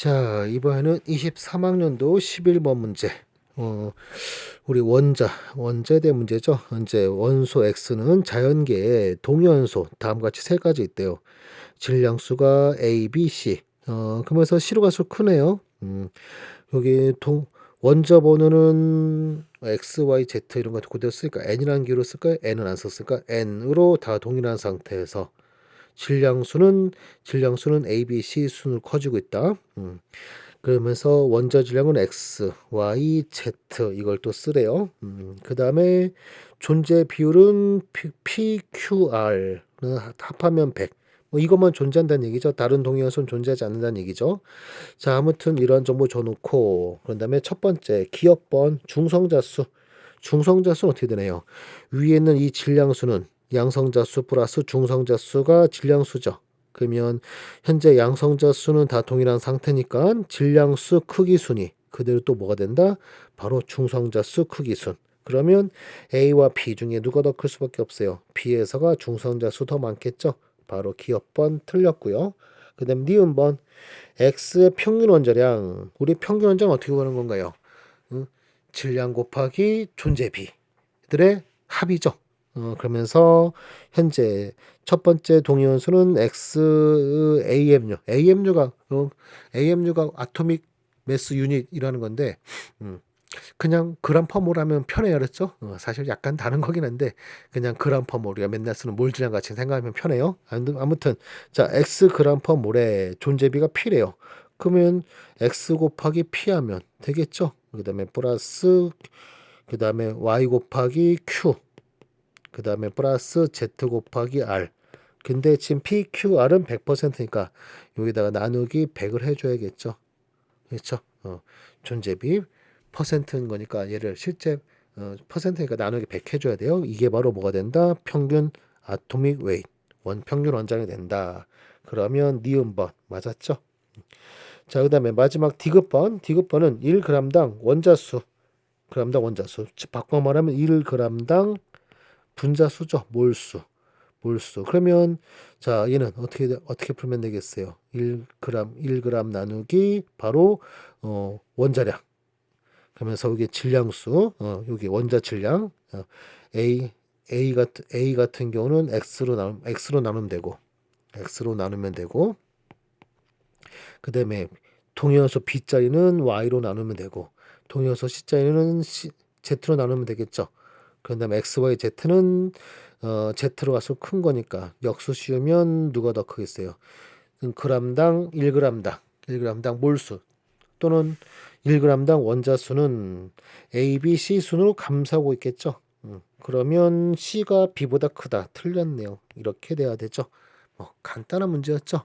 자, 이번에는 23학년도 11번 문제. 어, 우리 원자, 원자대 문제죠. 이제 원소 X는 자연계에 동위원소 다음과 같이 세 가지 있대요. 질량수가 A, B, C. 어, 그러면서 C로 갈수록 크네요. 음, 여기 동, 원자 번호는 X, Y, Z 이런 거 그대로 쓸까? N이라는 기호로 쓸까요? N은 안 썼을까? N으로 다 동일한 상태에서 질량수는 질량수는 A, B, C 순으로 커지고 있다. 음. 그러면서 원자 질량은 X, Y, Z 이걸 또 쓰래요. 음. 그 다음에 존재 비율은 P, PQR는 합하면 100. 뭐 이것만 존재한다는 얘기죠. 다른 동위원소는 존재하지 않는다는 얘기죠. 자, 아무튼 이런 정보 줘놓고 그런 다음에 첫 번째 기업번 중성자 수. 중성자 수는 어떻게 되나요? 위에 있는 이 질량수는 양성자 수 플러스 중성자 수가 질량수죠. 그러면 현재 양성자 수는 다 동일한 상태니까 질량수 크기 순이 그대로 또 뭐가 된다? 바로 중성자 수 크기 순. 그러면 A와 B 중에 누가 더 클 수밖에 없어요. B에서가 중성자 수 더 많겠죠. 바로 기업번 틀렸고요. 그 다음 니은번 X의 평균 원자량 우리 평균 원자량 어떻게 구하는 건가요? 응? 질량 곱하기 존재비들의 합이죠. 어, 그러면서 현재 첫 번째 동위원수는 X AMU. AMU가 어, AMU가 아토믹 매스 유닛이라는 건데 음, 그냥 그람 퍼몰 하면 편해요, 그렇죠? 어, 사실 약간 다른 거긴 한데 그냥 그람 퍼몰 우리가 맨날 쓰는 몰질량 같이 생각하면 편해요. 아무튼 자 X 그람 퍼몰의 존재비가 P래요. 그러면 X 곱하기 P 하면 되겠죠? 그 다음에 플러스 그 다음에 Y 곱하기 Q 그 다음에 플러스 Z 곱하기 R. 근데 지금 PQR은 100%니까 여기다가 나누기 100을 해줘야겠죠. 그렇죠? 어, 존재비 퍼센트인 거니까 얘를 실제 어, 퍼센트니까 나누기 100 해줘야 돼요. 이게 바로 뭐가 된다? 평균 아토믹 웨이트 원 평균 원장이 된다. 그러면 니은번 맞았죠? 자, 그 다음에 마지막 디귿번. 디귿번은 1g당 원자수. g당 원자수. 즉, 바꿔 말하면 1g당 분자수죠. 몰수. 몰수. 그러면 자, 얘는 어떻게 어떻게 풀면 되겠어요? 1g 1g 나누기 바로 어, 원자량. 그러면서 여기 질량수. 어, 여기 원자 질량. 어, A A 같은 A 같은 경우는 x로 나누 x로 나누면 되고 x로 나누면 되고 그다음에 동위원소 B 자리는 y로 나누면 되고 동위원소 C 자리는 C, z로 나누면 되겠죠. 그런 다음에 x, y, z는 어, z로 가서 큰 거니까 역수 씌우면 누가 더 크겠어요? g당 1g당 1g당 몰수 또는 1g당 원자수는 A, B, C 순으로 감싸고 있겠죠. 음, 그러면 C가 B보다 크다. 틀렸네요. 이렇게 돼야 되죠. 뭐 간단한 문제였죠.